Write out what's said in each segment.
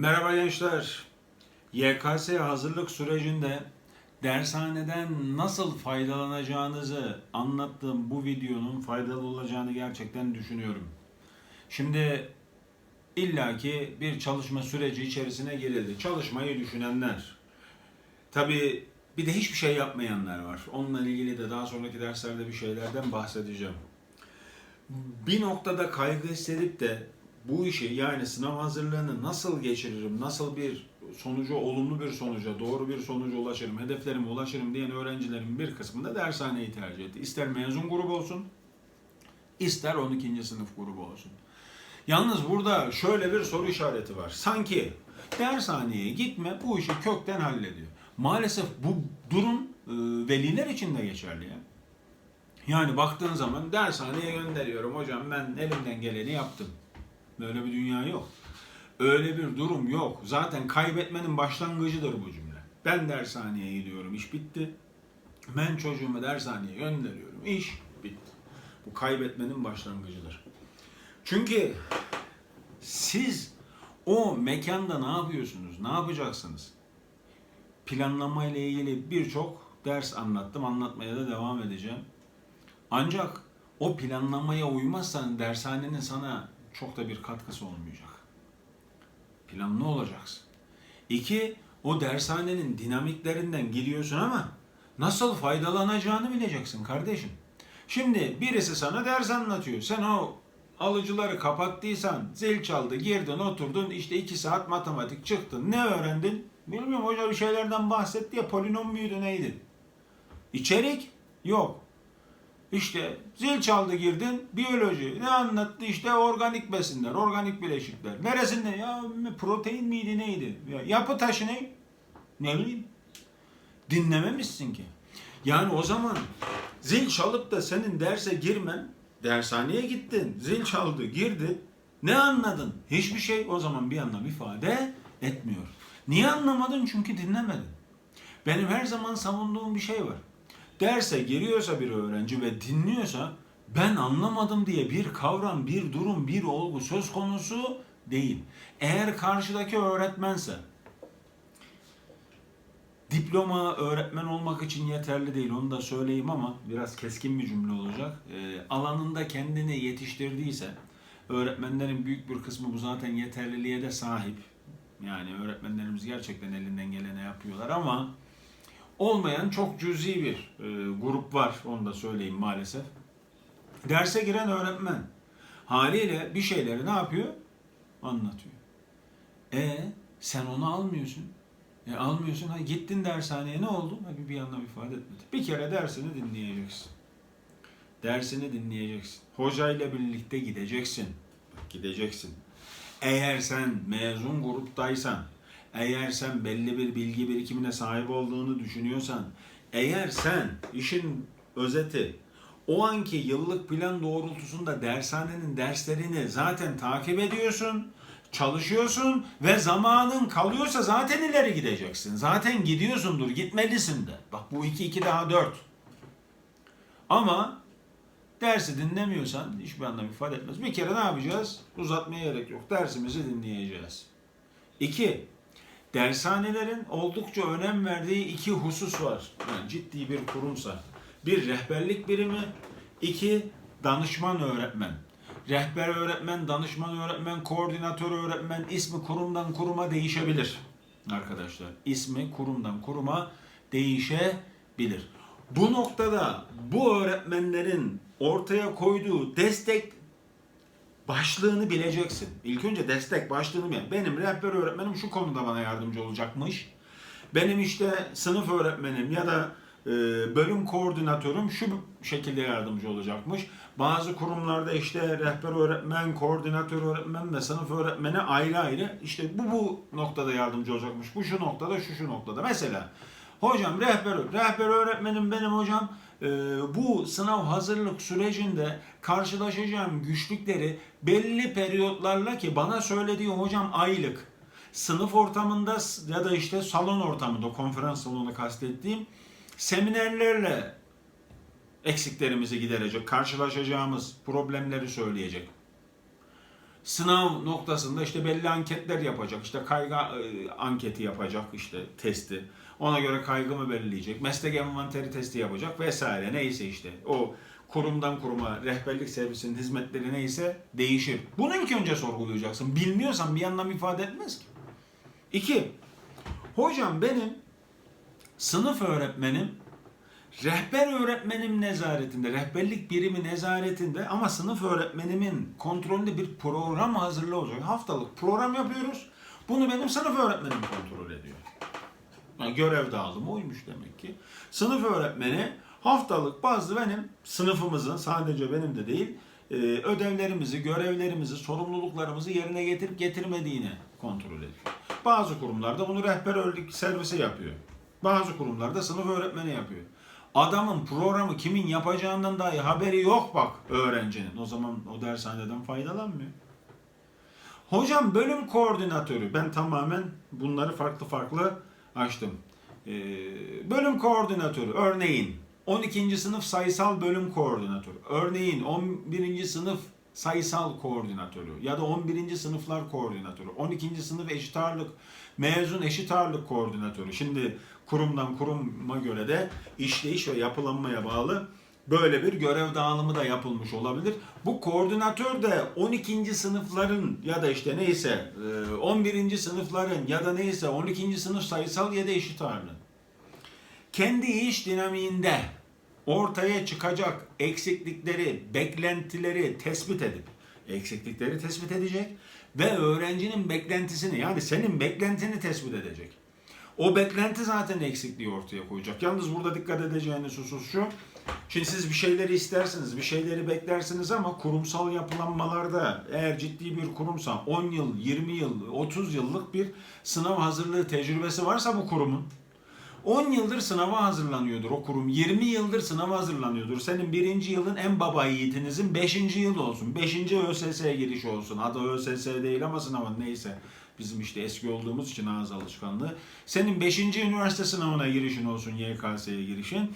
Merhaba gençler. YKS hazırlık sürecinde dershaneden nasıl faydalanacağınızı anlattığım bu videonun faydalı olacağını gerçekten düşünüyorum. Şimdi illaki bir çalışma süreci içerisine girildi. Çalışmayı düşünenler. Tabii bir de hiçbir şey yapmayanlar var. Onunla ilgili de daha sonraki derslerde bir şeylerden bahsedeceğim. Bir noktada kaygı hissedip de bu işi yani sınav hazırlığını nasıl geçiririm, nasıl bir sonucu, olumlu bir sonuca, doğru bir sonuca ulaşırım, hedeflerime ulaşırım diyen öğrencilerin bir kısmı da dershaneyi tercih etti. İster mezun grubu olsun, ister 12. sınıf grubu olsun. Yalnız burada şöyle bir soru işareti var. Sanki dershaneye gitme bu işi kökten hallediyor. Maalesef bu durum e, veliler için de geçerli ya. Yani baktığın zaman dershaneye gönderiyorum hocam ben elimden geleni yaptım. Böyle bir dünya yok. Öyle bir durum yok. Zaten kaybetmenin başlangıcıdır bu cümle. Ben dershaneye gidiyorum, iş bitti. Ben çocuğumu dershaneye gönderiyorum, iş bitti. Bu kaybetmenin başlangıcıdır. Çünkü siz o mekanda ne yapıyorsunuz, ne yapacaksınız? Planlama ile ilgili birçok ders anlattım, anlatmaya da devam edeceğim. Ancak o planlamaya uymazsan dershanenin sana çok da bir katkısı olmayacak. Planlı olacaksın. İki, o dershanenin dinamiklerinden giriyorsun ama nasıl faydalanacağını bileceksin kardeşim. Şimdi birisi sana ders anlatıyor. Sen o alıcıları kapattıysan zil çaldı, girdin, oturdun, işte iki saat matematik çıktın. Ne öğrendin? Bilmiyorum hoca bir şeylerden bahsetti ya polinom muydu neydi? İçerik yok. İşte zil çaldı girdin biyoloji. Ne anlattı? İşte organik besinler organik bileşikler. Neresinde ya protein miydi neydi? Ya, yapı taşı ne? Ne bileyim. Dinlememişsin ki. Yani o zaman zil çalıp da senin derse girmen dershaneye gittin zil çaldı girdi ne anladın? Hiçbir şey o zaman bir anlam ifade etmiyor. Niye anlamadın? Çünkü dinlemedin. Benim her zaman savunduğum bir şey var derse giriyorsa bir öğrenci ve dinliyorsa ben anlamadım diye bir kavram, bir durum, bir olgu söz konusu değil. Eğer karşıdaki öğretmense diploma öğretmen olmak için yeterli değil onu da söyleyeyim ama biraz keskin bir cümle olacak. E, alanında kendini yetiştirdiyse öğretmenlerin büyük bir kısmı bu zaten yeterliliğe de sahip. Yani öğretmenlerimiz gerçekten elinden geleni yapıyorlar ama olmayan çok cüzi bir e, grup var. Onu da söyleyeyim maalesef. Derse giren öğretmen haliyle bir şeyleri ne yapıyor? Anlatıyor. E sen onu almıyorsun. E almıyorsun. Ha, gittin dershaneye ne oldu? Ha, bir yandan ifade etmedi. Bir kere dersini dinleyeceksin. Dersini dinleyeceksin. Hocayla birlikte gideceksin. Bak, gideceksin. Eğer sen mezun gruptaysan, eğer sen belli bir bilgi birikimine sahip olduğunu düşünüyorsan, eğer sen işin özeti o anki yıllık plan doğrultusunda dershanenin derslerini zaten takip ediyorsun, çalışıyorsun ve zamanın kalıyorsa zaten ileri gideceksin. Zaten gidiyorsundur, gitmelisin de. Bak bu 2 2 daha 4. Ama dersi dinlemiyorsan hiçbir anlam ifade etmez. Bir kere ne yapacağız? Uzatmaya gerek yok. Dersimizi dinleyeceğiz. İki, dershanelerin oldukça önem verdiği iki husus var. Yani ciddi bir kurumsa. Bir rehberlik birimi, iki danışman öğretmen. Rehber öğretmen, danışman öğretmen, koordinatör öğretmen ismi kurumdan kuruma değişebilir arkadaşlar. İsmi kurumdan kuruma değişebilir. Bu noktada bu öğretmenlerin ortaya koyduğu destek başlığını bileceksin. İlk önce destek başlığını bil. Benim rehber öğretmenim şu konuda bana yardımcı olacakmış. Benim işte sınıf öğretmenim ya da e, bölüm koordinatörüm şu şekilde yardımcı olacakmış. Bazı kurumlarda işte rehber öğretmen, koordinatör öğretmen ve sınıf öğretmeni ayrı ayrı işte bu bu noktada yardımcı olacakmış. Bu şu noktada, şu şu noktada. Mesela hocam rehber rehber öğretmenim benim hocam e, bu sınav hazırlık sürecinde karşılaşacağım güçlükleri belli periyotlarla ki bana söylediği hocam aylık sınıf ortamında ya da işte salon ortamında konferans salonu kastettiğim seminerlerle eksiklerimizi giderecek, karşılaşacağımız problemleri söyleyecek. sınav noktasında işte belli anketler yapacak. İşte kaygı e, anketi yapacak işte testi. Ona göre kaygı mı belirleyecek. Meslek envanteri testi yapacak vesaire. Neyse işte o kurumdan kuruma rehberlik servisinin hizmetleri neyse değişir. Bunu ilk önce sorgulayacaksın. Bilmiyorsan bir anlam ifade etmez ki. İki, hocam benim sınıf öğretmenim rehber öğretmenim nezaretinde, rehberlik birimi nezaretinde ama sınıf öğretmenimin kontrolünde bir program hazırlığı olacak. Haftalık program yapıyoruz. Bunu benim sınıf öğretmenim kontrol ediyor. Yani görev dağılımı oymuş demek ki. Sınıf öğretmeni haftalık bazı benim sınıfımızın sadece benim de değil e, ödevlerimizi, görevlerimizi, sorumluluklarımızı yerine getirip getirmediğini kontrol ediyor. Bazı kurumlarda bunu rehberlik servisi yapıyor. Bazı kurumlarda sınıf öğretmeni yapıyor. Adamın programı kimin yapacağından dahi haberi yok bak öğrencinin. O zaman o dershaneden faydalanmıyor. Hocam bölüm koordinatörü. Ben tamamen bunları farklı farklı açtım. Ee, bölüm koordinatörü örneğin 12. sınıf sayısal bölüm koordinatörü. Örneğin 11. sınıf sayısal koordinatörü ya da 11. sınıflar koordinatörü, 12. sınıf eşit ağırlık, mezun eşit ağırlık koordinatörü. Şimdi kurumdan kuruma göre de işleyiş ve yapılanmaya bağlı böyle bir görev dağılımı da yapılmış olabilir. Bu koordinatör de 12. sınıfların ya da işte neyse e, 11. sınıfların ya da neyse 12. sınıf sayısal ya da eşit ağırlık. Kendi iş dinamiğinde ortaya çıkacak eksiklikleri, beklentileri tespit edip eksiklikleri tespit edecek ve öğrencinin beklentisini yani senin beklentini tespit edecek. O beklenti zaten eksikliği ortaya koyacak. Yalnız burada dikkat edeceğiniz husus şu. Şimdi siz bir şeyleri istersiniz, bir şeyleri beklersiniz ama kurumsal yapılanmalarda eğer ciddi bir kurumsa 10 yıl, 20 yıl, 30 yıllık bir sınav hazırlığı tecrübesi varsa bu kurumun 10 yıldır sınava hazırlanıyordur o kurum. 20 yıldır sınava hazırlanıyordur. Senin birinci yılın en baba yiğitinizin 5. yıl olsun. 5. ÖSS'ye giriş olsun. Adı ÖSS değil ama sınavın neyse. Bizim işte eski olduğumuz için ağız alışkanlığı. Senin 5. üniversite sınavına girişin olsun YKS'ye girişin.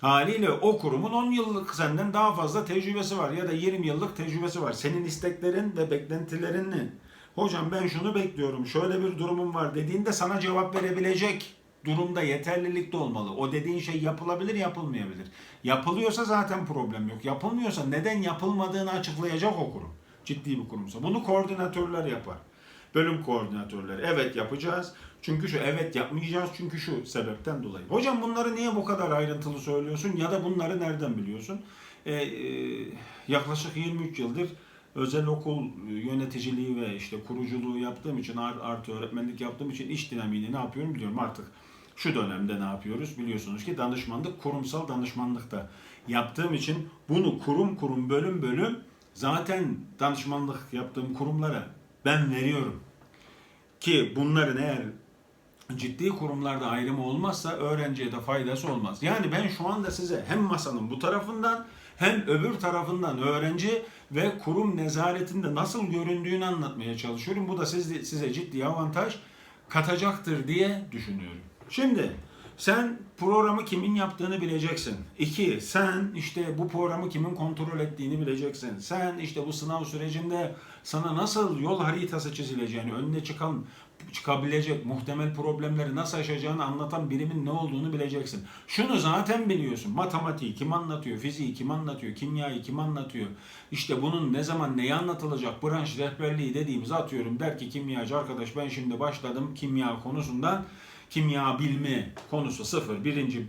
Haliyle o kurumun 10 yıllık senden daha fazla tecrübesi var ya da 20 yıllık tecrübesi var. Senin isteklerin ve beklentilerin Hocam ben şunu bekliyorum, şöyle bir durumum var dediğinde sana cevap verebilecek durumda yeterlilikte olmalı. O dediğin şey yapılabilir, yapılmayabilir. Yapılıyorsa zaten problem yok. Yapılmıyorsa neden yapılmadığını açıklayacak o kurum. Ciddi bir kurumsa. Bunu koordinatörler yapar. Bölüm koordinatörleri. Evet yapacağız. Çünkü şu evet yapmayacağız çünkü şu sebepten dolayı. Hocam bunları niye bu kadar ayrıntılı söylüyorsun ya da bunları nereden biliyorsun? Ee, e, yaklaşık 23 yıldır özel okul yöneticiliği ve işte kuruculuğu yaptığım için artı öğretmenlik yaptığım için iş dinamiğini ne yapıyorum biliyorum artık. Şu dönemde ne yapıyoruz biliyorsunuz ki danışmanlık kurumsal danışmanlıkta yaptığım için bunu kurum kurum bölüm bölüm zaten danışmanlık yaptığım kurumlara ben veriyorum. Ki bunların eğer ciddi kurumlarda ayrımı olmazsa öğrenciye de faydası olmaz. Yani ben şu anda size hem masanın bu tarafından hem öbür tarafından öğrenci ve kurum nezaretinde nasıl göründüğünü anlatmaya çalışıyorum. Bu da size, size ciddi avantaj katacaktır diye düşünüyorum. Şimdi sen programı kimin yaptığını bileceksin. İki, sen işte bu programı kimin kontrol ettiğini bileceksin. Sen işte bu sınav sürecinde sana nasıl yol haritası çizileceğini, önüne çıkan çıkabilecek muhtemel problemleri nasıl aşacağını anlatan birimin ne olduğunu bileceksin. Şunu zaten biliyorsun. Matematiği kim anlatıyor, fiziği kim anlatıyor, kimyayı kim anlatıyor. İşte bunun ne zaman neyi anlatılacak branş rehberliği dediğimizi atıyorum. Der ki kimyacı arkadaş ben şimdi başladım kimya konusundan kimya bilme konusu sıfır birinci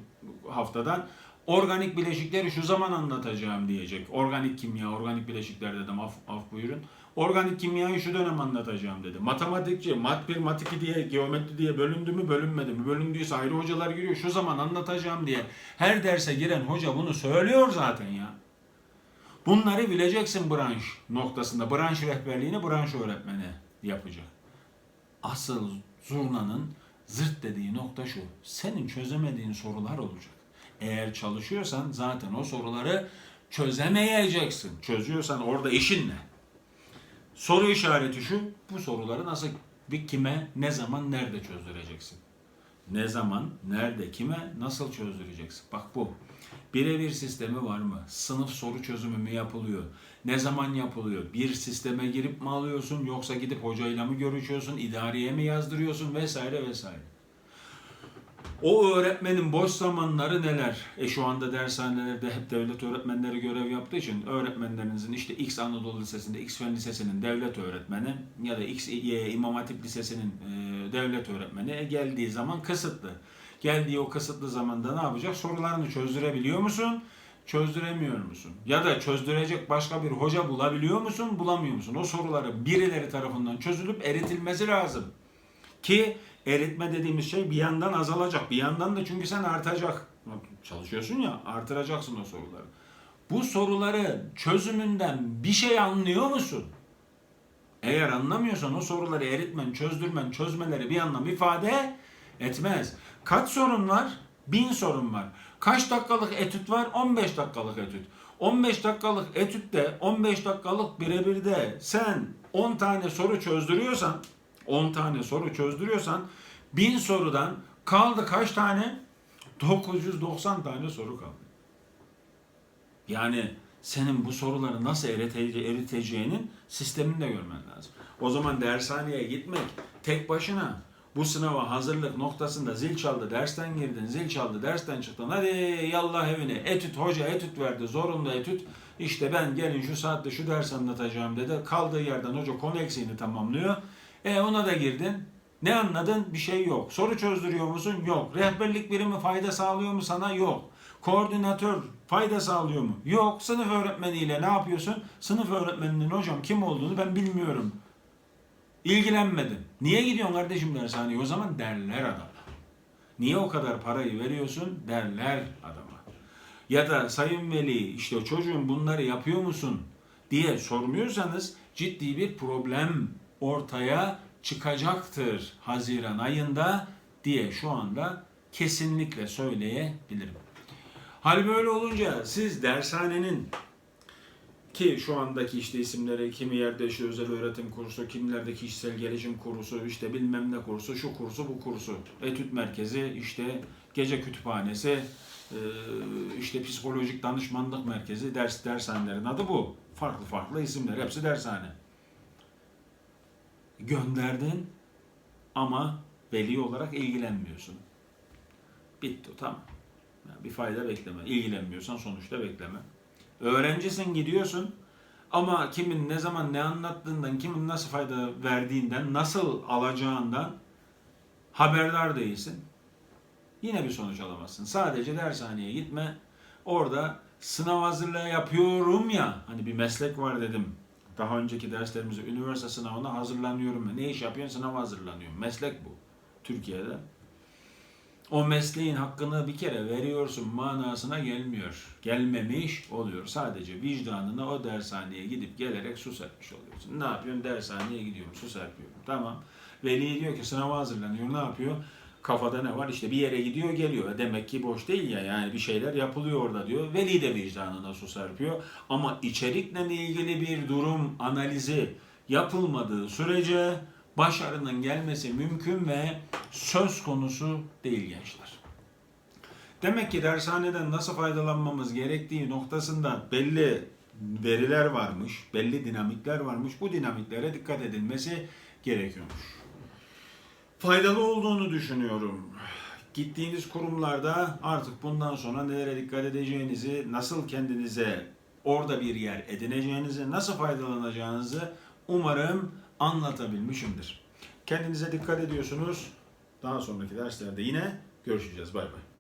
haftadan organik bileşikleri şu zaman anlatacağım diyecek. Organik kimya, organik bileşikler dedim af, af buyurun. Organik kimyayı şu dönem anlatacağım dedi. Matematikçi, mat 1, mat 2 diye, geometri diye bölündü mü bölünmedi mi? Bölündüyse ayrı hocalar giriyor. Şu zaman anlatacağım diye. Her derse giren hoca bunu söylüyor zaten ya. Bunları bileceksin branş noktasında. Branş rehberliğini branş öğretmeni yapacak. Asıl zurnanın zırt dediği nokta şu. Senin çözemediğin sorular olacak. Eğer çalışıyorsan zaten o soruları çözemeyeceksin. Çözüyorsan orada işin ne? Soru işareti şu. Bu soruları nasıl bir kime, ne zaman, nerede çözdüreceksin? ne zaman, nerede, kime, nasıl çözdüreceksin? Bak bu. Birebir sistemi var mı? Sınıf soru çözümü mü yapılıyor? Ne zaman yapılıyor? Bir sisteme girip mi alıyorsun yoksa gidip hocayla mı görüşüyorsun? İdareye mi yazdırıyorsun vesaire vesaire. O öğretmenin boş zamanları neler? E şu anda dershanelerde hep devlet öğretmenleri görev yaptığı için öğretmenlerinizin işte X Anadolu Lisesi'nde X Fen Lisesi'nin devlet öğretmeni ya da X İmam Hatip Lisesi'nin e, devlet öğretmeni e, geldiği zaman kısıtlı. Geldiği o kısıtlı zamanda ne yapacak? Sorularını çözdürebiliyor musun? Çözdüremiyor musun? Ya da çözdürecek başka bir hoca bulabiliyor musun? Bulamıyor musun? O soruları birileri tarafından çözülüp eritilmesi lazım. Ki eritme dediğimiz şey bir yandan azalacak. Bir yandan da çünkü sen artacak. Çalışıyorsun ya artıracaksın o soruları. Bu soruları çözümünden bir şey anlıyor musun? Eğer anlamıyorsan o soruları eritmen, çözdürmen, çözmeleri bir anlam ifade etmez. Kaç sorun var? Bin sorun var. Kaç dakikalık etüt var? 15 dakikalık etüt. 15 dakikalık etütte, 15 dakikalık birebirde sen 10 tane soru çözdürüyorsan, 10 tane soru çözdürüyorsan 1000 sorudan kaldı kaç tane? 990 tane soru kaldı. Yani senin bu soruları nasıl erite- eriteceğinin sistemini de görmen lazım. O zaman dershaneye gitmek tek başına bu sınava hazırlık noktasında zil çaldı, dersten girdin, zil çaldı, dersten çıktın. Hadi yallah evine. Etüt, hoca etüt verdi, zorunlu etüt. İşte ben gelin şu saatte şu ders anlatacağım dedi. Kaldığı yerden hoca konu eksiğini tamamlıyor. E ona da girdin. Ne anladın? Bir şey yok. Soru çözdürüyor musun? Yok. Rehberlik birimi fayda sağlıyor mu sana? Yok. Koordinatör fayda sağlıyor mu? Yok. Sınıf öğretmeniyle ne yapıyorsun? Sınıf öğretmeninin hocam kim olduğunu ben bilmiyorum. İlgilenmedin. Niye gidiyorsun kardeşim dershaneye? O zaman derler adama. Niye o kadar parayı veriyorsun? Derler adama. Ya da sayın veli işte çocuğum bunları yapıyor musun diye sormuyorsanız ciddi bir problem ortaya çıkacaktır Haziran ayında diye şu anda kesinlikle söyleyebilirim. Hal böyle olunca siz dershanenin ki şu andaki işte isimleri kimi yerde işte özel öğretim kursu, kimilerde kişisel gelişim kursu, işte bilmem ne kursu, şu kursu, bu kursu, etüt merkezi, işte gece kütüphanesi, eee, işte psikolojik danışmanlık merkezi, ders dershanelerin adı bu. Farklı farklı isimler, hepsi dershane. Gönderdin ama veli olarak ilgilenmiyorsun. Bitti tamam. Yani bir fayda bekleme. İlgilenmiyorsan sonuçta bekleme. Öğrencisin gidiyorsun ama kimin ne zaman ne anlattığından, kimin nasıl fayda verdiğinden, nasıl alacağından haberdar değilsin. Yine bir sonuç alamazsın. Sadece dershaneye gitme. Orada sınav hazırlığı yapıyorum ya. Hani bir meslek var dedim. Daha önceki derslerimizde üniversite sınavına hazırlanıyorum. Ne iş yapıyorsun? Sınava hazırlanıyorum. Meslek bu. Türkiye'de. O mesleğin hakkını bir kere veriyorsun manasına gelmiyor. Gelmemiş oluyor. Sadece vicdanına o dershaneye gidip gelerek su serpmiş oluyorsun. Ne yapıyorsun? Dershaneye gidiyorum, su serpiyorum. Tamam. Veli diyor ki sınava hazırlanıyor. Ne yapıyor? Kafada ne var? İşte bir yere gidiyor geliyor. E Demek ki boş değil ya. Yani bir şeyler yapılıyor orada diyor. Veli de vicdanına su serpiyor. Ama içerikle ilgili bir durum analizi yapılmadığı sürece başarının gelmesi mümkün ve söz konusu değil gençler. Demek ki dershaneden nasıl faydalanmamız gerektiği noktasında belli veriler varmış, belli dinamikler varmış. Bu dinamiklere dikkat edilmesi gerekiyormuş. Faydalı olduğunu düşünüyorum. Gittiğiniz kurumlarda artık bundan sonra nelere dikkat edeceğinizi, nasıl kendinize orada bir yer edineceğinizi, nasıl faydalanacağınızı umarım anlatabilmişimdir. Kendinize dikkat ediyorsunuz. Daha sonraki derslerde yine görüşeceğiz. Bay bay.